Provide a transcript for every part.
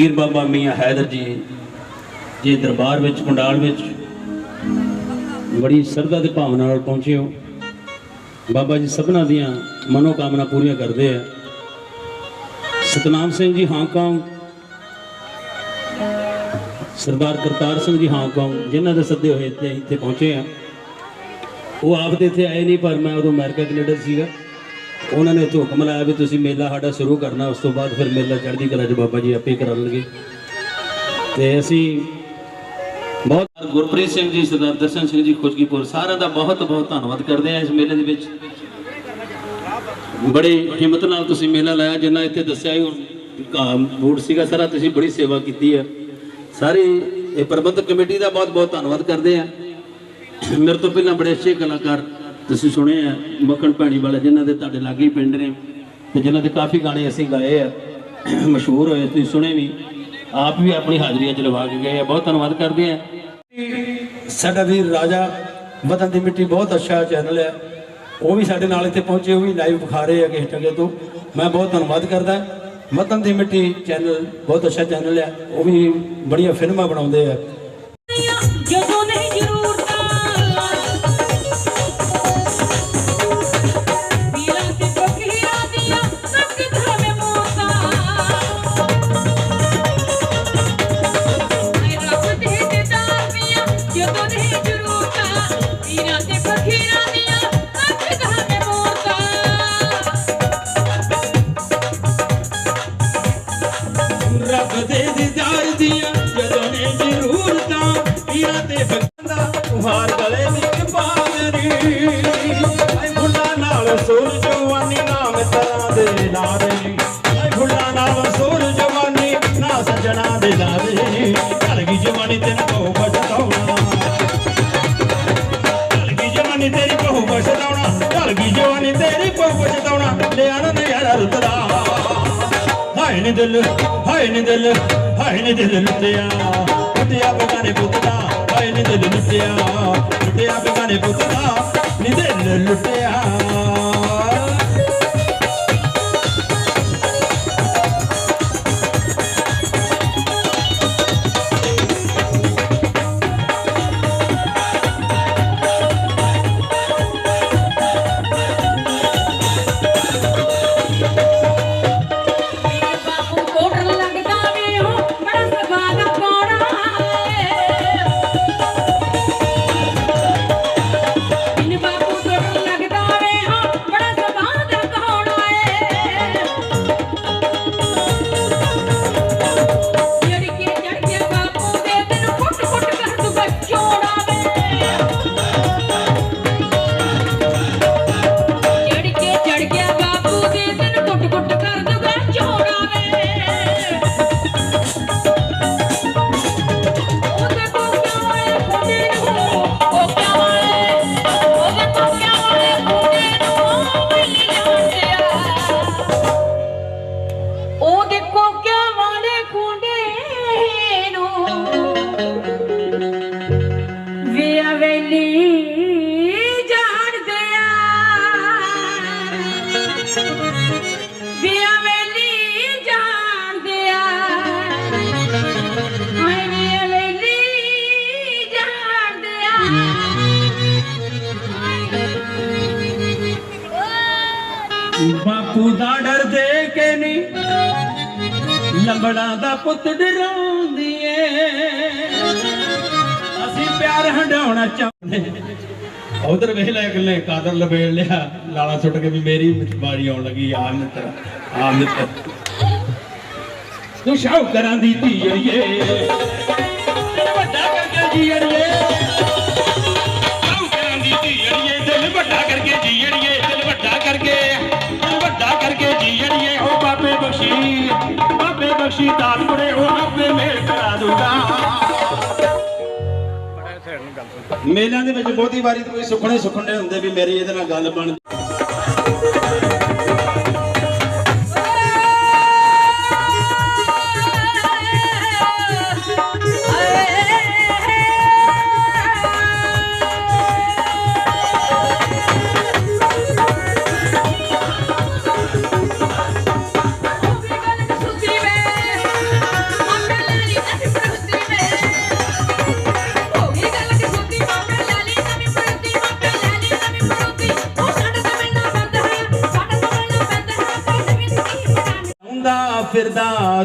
ਪੀਰ ਬਾਬਾ ਮੀਆਂ ਹੈਦਰ ਜੀ, ਜੇ ਦਰਬਾਰ ਵਿੱਚ, ਪੰਡਾਲ ਵਿੱਚ ਬੜੀ ਸਰਦਾ ਤੇ ਭਾਵਨਾ ਨਾਲ ਪਹੁੰਚੇ ਹੋ। ਬਾਬਾ ਜੀ ਸਭਨਾਂ ਦੀਆਂ ਮਨੋ ਕਾਮਨਾ ਪੂਰੀਆਂ ਕਰਦੇ ਆ। ਸਤਨਾਮ ਸਿੰਘ ਜੀ ਹਾਂਗਕਾਂਗ ਸਰਦਾਰ ਕਰਤਾਰ ਸਿੰਘ ਜੀ ਹਾਂਗਕਾਂਗ ਜਿਨ੍ਹਾਂ ਦੇ ਸੱਦੇ ਹੋਏ ਇੱਥੇ ਇੱਥੇ ਪਹੁੰਚੇ ਆ। ਉਹ ਆਪ ਤੇ ਇੱਥੇ ਆਏ ਨਹੀਂ, ਪਰ ਮੈਂ ਉਦੋਂ ਅਮਰੀਕਾ, ਕੈਨੇਡਾ ਸੀਗਾ। ਉਹਨਾਂ ਨੇ ਉੱਥੇ ਹੁਕਮ ਲਾਇਆ ਵੀ ਤੁਸੀਂ ਮੇਲਾ ਸਾਡਾ ਸ਼ੁਰੂ ਕਰਨਾ, ਉਸ ਤੋਂ ਬਾਅਦ ਫਿਰ ਮੇਲਾ ਚੜ੍ਹਦੀ ਕਲਾ ਚ ਬਾਬਾ ਜੀ ਆਪੇ ਕਰਾਉਣਗੇ। ਤੇ ਅਸੀਂ ਬਹੁਤ ਗੁਰਪ੍ਰੀਤ ਸਿੰਘ ਜੀ, ਸਰਦਾਰ ਦਰਸ਼ਨ ਸਿੰਘ ਜੀ ਖੁਸ਼ਗੀਪੁਰ ਸਾਰਿਆਂ ਦਾ ਬਹੁਤ ਬਹੁਤ ਧੰਨਵਾਦ ਕਰਦੇ ਹਾਂ ਇਸ ਮੇਲੇ ਦੇ ਵਿੱਚ। ਬੜੀ ਹਿੰਮਤ ਨਾਲ ਤੁਸੀਂ ਮੇਲਾ ਲਾਇਆ, ਜਿੰਨਾ ਇੱਥੇ ਦੱਸਿਆ ਹੀ ਹੁਣ ਬੂਟ ਸੀਗਾ ਸਾਰਾ, ਤੁਸੀਂ ਬੜੀ ਸੇਵਾ ਕੀਤੀ ਹੈ। ਸਾਰੇ ਇਹ ਪ੍ਰਬੰਧਕ ਕਮੇਟੀ ਦਾ ਬਹੁਤ ਬਹੁਤ ਧੰਨਵਾਦ ਕਰਦੇ ਹਾਂ। ਮੇਰੇ ਤੋਂ ਪਹਿਲਾਂ ਬੜੇ ਅੱਛੇ ਕਲਾਕਾਰ ਤੁਸੀਂ ਸੁਣੇ ਆ ਮੱਖਣ ਭੈਣੀ ਵਾਲੇ ਜਿਨ੍ਹਾਂ ਦੇ ਤੁਹਾਡੇ ਲਾਗੇ ਹੀ ਪਿੰਡ ਨੇ ਤੇ ਜਿਨ੍ਹਾਂ ਦੇ ਕਾਫੀ ਗਾਣੇ ਅਸੀਂ ਗਾਏ ਆ, ਮਸ਼ਹੂਰ ਹੋਏ, ਤੁਸੀਂ ਸੁਣੇ ਵੀ, ਆਪ ਵੀ ਆਪਣੀ ਹਾਜ਼ਰੀਆਂ ਚ ਲਵਾ ਕੇ ਗਏ ਆ, ਬਹੁਤ ਧੰਨਵਾਦ ਕਰਦੇ ਆ। ਸਾਡਾ ਵੀਰ ਰਾਜਾ, ਵਤਨ ਦੀ ਮਿੱਟੀ ਬਹੁਤ ਅੱਛਾ ਚੈਨਲ ਹੈ, ਉਹ ਵੀ ਸਾਡੇ ਨਾਲ ਇੱਥੇ ਪਹੁੰਚੇ, ਉਹ ਵੀ ਲਾਈਵ ਵਿਖਾ ਰਹੇ ਆ ਕਿਸੇ ਟਗੇ ਤੋਂ, ਮੈਂ ਬਹੁਤ ਧੰਨਵਾਦ ਕਰਦਾ, ਵਤਨ ਦੀ ਮਿੱਟੀ ਚੈਨਲ ਬਹੁਤ ਅੱਛਾ ਚੈਨਲ ਹੈ, ਉਹ ਵੀ ਬੜੀਆਂ ਫਿਲਮਾਂ ਬਣਾਉਂਦੇ ਆ। ਜਦੋਂ ਨਹੀਂ ਜ਼ਰੂਰਤਾਂ vez. ਨੀ ਦਿਲ, ਹਾਏ ਨੀ ਦਿਲ, ਹਾਏ ਨੀ ਦਿਲ ਲੁੱਟਿਆ। ਲੁੱਟਿਆ ਬਗਾਨੇ ਪੁੱਤ ਦਾ, ਹਾਏ ਨੀ ਦਿਲ ਲੁੱਟਿਆ। ਲੁੱਟਿਆ ਬਗਾਨੇ ਪੁੱਤ ਦਾ, ਨੀ ਦਿਲ ਲੁੱਟਿਆ। ਲੰਬੜਾਂ ਦਾ ਪੁੱਤ ਡਰਾਉਂਦੀ ਏ। ਅਸੀਂ ਪਿਆਰ ਹੰਡਾਉਣਾ ਚਾਹੁੰਦੇ ਉਧਰ ਵੇਖ ਲੈ ਇਕੱਲੇ ਕਾਦਰ ਲਬੇੜ ਲਿਆ। ਲਾਲਾ ਸੁੱਟ ਕੇ ਵੀ ਮੇਰੀ ਬਾਰੀ ਆਉਣ ਲੱਗੀ, ਆ ਮਿੱਤਰ ਆ ਮਿੱਤਰ। ਤੂੰ ਸ਼ੌਕਰਾਂ ਦੀ ਧੀ ਅੜੀਏ। ਵੱਡਾ ਕਰਕੇ ਜੀ ਅੜੀਏ। ਬਖਸ਼ੀ ਦਾਤ ਕੁੜੇ ਉਹ ਆਪੇ ਮੇਲ ਕਰਾ ਦੂਗਾ ਮੇਲਿਆਂ ਦੇ ਵਿੱਚ ਬਹੁਤੀ ਵਾਰੀ ਤਾਂ ਕੋਈ ਸੁਖਣੇ ਸੁਖਣੇ ਹੁੰਦੇ ਵੀ ਮੇਰੀ ਇਹਦੇ ਨਾਲ ਗੱਲ ਬਣ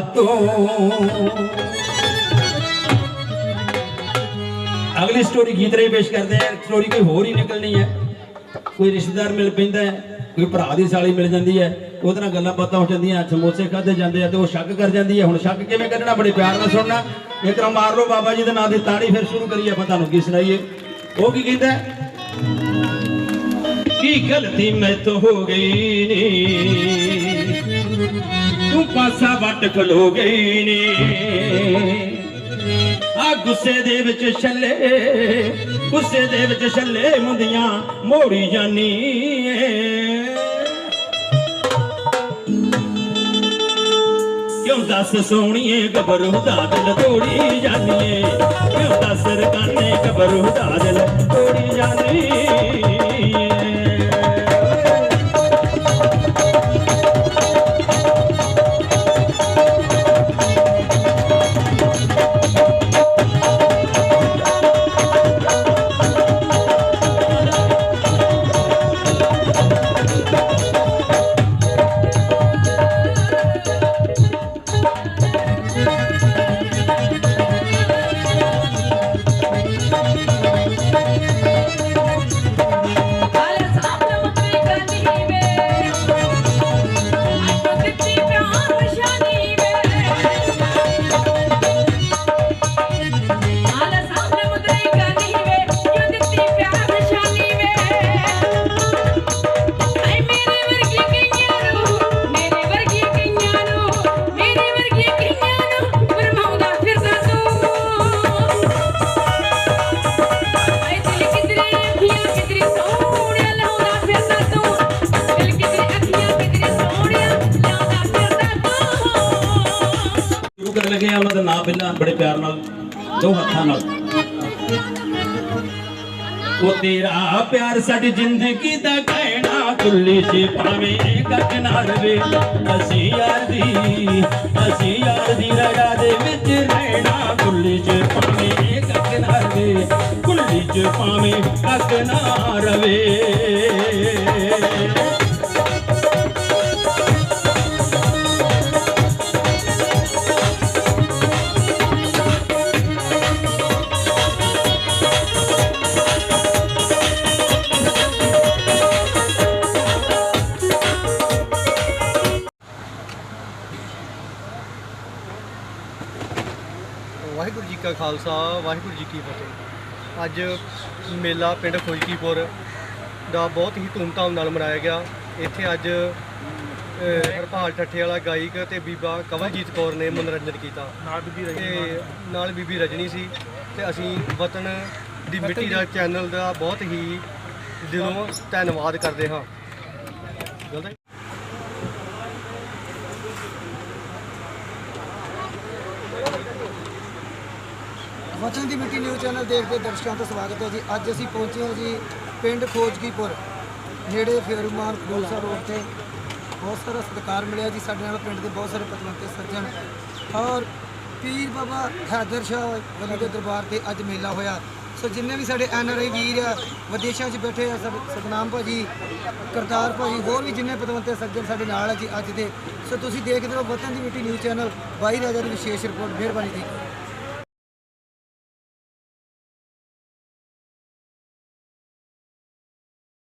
ਤੂੰ। ਅਗਲੀ ਸਟੋਰੀ ਗੀਤ ਰਹੀ ਪੇਸ਼ ਕਰਦੇ ਆ ਸਟੋਰੀ ਕੋਈ ਹੋਰ ਹੀ ਨਿਕਲਣੀ ਹੈ। ਕੋਈ ਰਿਸ਼ਤੇਦਾਰ ਮਿਲ ਪੈਂਦਾ ਹੈ, ਕੋਈ ਭਰਾ ਦੀ ਸਾਲੀ ਮਿਲ ਜਾਂਦੀ ਹੈ। ਉਹਦੇ ਨਾਲ ਗੱਲਾਂ ਬਾਤਾਂ ਹੋ ਜਾਂਦੀਆਂ, ਸਮੋਸੇ ਖਾਦੇ ਜਾਂਦੇ ਆ ਤੇ ਉਹ ਸ਼ੱਕ ਕਰ ਜਾਂਦੀ ਹੈ। ਹੁਣ ਸ਼ੱਕ ਕਿਵੇਂ ਕੱਢਣਾ? ਬੜੇ ਪਿਆਰ ਨਾਲ ਸੁਣਨਾ। ਇੱਕ ਰਾਂ ਮਾਰ ਲਓ ਬਾਬਾ ਜੀ ਦੇ ਨਾਂ ਦੀ ਤਾੜੀ, ਫਿਰ ਸ਼ੁਰੂ ਕਰੀਏ ਆਪਾਂ ਤੁਹਾਨੂੰ ਕੀ ਸੁਣਾਈਏ। ਉਹ ਕੀ ਕਹਿੰਦਾ ਹੈ? ਕੀ ਗਲਤੀ ਮੈਥੋਂ ਹੋ ਗਈ ਨੀ? ਤੂੰ ਪਾਸਾ ਵੱਟ ਖਲੋ ਗਈ ਨੀ। ਆ ਗੁੱਸੇ ਦੇ ਵਿੱਚ ਛੱਲੇ, ਗੁੱਸੇ ਦੇ ਵਿੱਚ ਛੱਲੇ ਮੁੰਦੀਆਂ ਮੋੜੀ ਜਾਨੀ ਕਿਉਂ ਦੱਸ ਸੋਹਣੀਏ, ਗੱਭਰੂ ਦਾ ਦਿਲ ਤੋੜੀ ਜਾਨੀਏ ਕਿਉਂ ਦੱਸ ਰਕਾਨੇ, ਗੱਭਰੂ ਦਾ ਦਿਲ ਤੋੜੀ ਜਾਨੀ ਲੱਗੇ ਆ ਉਹਨਾਂ ਦਾ ਨਾਮ ਪਹਿਲਾਂ ਬੜੇ ਪਿਆਰ ਨਾਲ, ਦੋ ਹੱਥਾਂ ਨਾਲ। ਉਹ ਤੇਰਾ ਪਿਆਰ ਸਾਡੀ ਜ਼ਿੰਦਗੀ ਦਾ ਕਹਿਣਾ ਕੁੱਲੀ ਚ ਭਾਵੇਂ ਗੱਜ ਨਾ ਰਵੇ। ਅਸੀਂ ਯਾਰ ਦੀ, ਅਸੀਂ ਯਾਰ ਦੀ ਰਗਾ ਦੇ ਵਿੱਚ ਰਹਿਣਾ ਕੁੱਲੀ ਚ ਭਾਵੇਂ ਗੱਜ ਨਾ ਕੁੱਲੀ ਚ ਭਾਵੇਂ ਗੱਜ ਨਾ ਵਾਹਿਗੁਰੂ ਜੀ ਕਾ ਖਾਲਸਾ ਵਾਹਿਗੁਰੂ ਜੀ ਕੀ ਫਤਿਹ। ਅੱਜ ਮੇਲਾ ਪਿੰਡ ਖੁਸ਼ਕੀਪੁਰ ਦਾ ਬਹੁਤ ਹੀ ਧੂਮਧਾਮ ਨਾਲ ਮਨਾਇਆ ਗਿਆ। ਇੱਥੇ ਅੱਜ ਹਰਪਾਲ ਠੱਠੇ ਵਾਲਾ ਗਾਇਕ ਤੇ ਬੀਬਾ ਕਵਲਜੀਤ ਕੌਰ ਨੇ ਮਨੋਰੰਜਨ ਕੀਤਾ। ਤੇ ਨਾਲ। ਬੀਬੀ ਰਜਨੀ ਸੀ ਤੇ ਅਸੀਂ ਵਤਨ ਦੀ ਮਿੱਟੀ ਦਾ ਚੈਨਲ ਦਾ ਬਹੁਤ ਹੀ ਦਿਲੋਂ ਧੰਨਵਾਦ ਕਰਦੇ ਹਾਂ। ਵਚਨ ਦੀ ਮਿੱਟੀ ਨਿਊਜ਼ ਚੈਨਲ ਦੇਖਦੇ ਦਰਸ਼ਕਾਂ ਦਾ ਸਵਾਗਤ ਹੈ ਜੀ। ਅੱਜ ਅਸੀਂ ਪਹੁੰਚੇ ਹਾਂ ਜੀ ਪਿੰਡ ਖੋਜਕੀਪੁਰ ਨੇੜੇ ਫੇਰੂਮਾਨ ਗੋਲਸਾ ਰੋਡ ਤੇ। ਬਹੁਤ ਸਾਰਾ ਸਤਿਕਾਰ ਮਿਲਿਆ ਜੀ ਸਾਡੇ ਨਾਲ, ਪਿੰਡ ਦੇ ਬਹੁਤ ਸਾਰੇ ਪਤਵੰਤੇ, ਸੱਜਣ। ਔਰ ਪੀਰ ਬਾਬਾ ਹੈਦਰ ਸ਼ਾਹ ਵੱਲੋਂ ਦੇ ਦਰਬਾਰ ਤੇ ਅੱਜ ਮੇਲਾ ਹੋਇਆ। ਸੋ ਜਿੰਨੇ ਵੀ ਸਾਡੇ ਐਨ ਆਰ ਆਈ ਵੀਰ ਆ, ਵਿਦੇਸ਼ਾਂ 'ਚ ਬੈਠੇ ਆ ਸਤ- ਸਤਨਾਮ ਭਾਜੀ, ਕਰਤਾਰ ਭਾਜੀ, ਹੋਰ ਵੀ ਜਿੰਨੇ ਪਤਵੰਤੇ, ਸੱਜਣ ਸਾਡੇ ਨਾਲ ਆ ਜੀ ਅੱਜ ਦੇ। ਸੋ ਤੁਸੀਂ ਦੇਖਦੇ ਹੋ ਵਤਨ ਦੀ ਮਿੱਟੀ ਨਿਊਜ਼ ਚੈਨਲ, ਬਾਈ ਰਾਜਾ ਦੀ ਵਿਸ਼ੇਸ਼ ਰਿਪੋਰਟ, ਮਿਹਰਬਾਨੀ ਜੀ।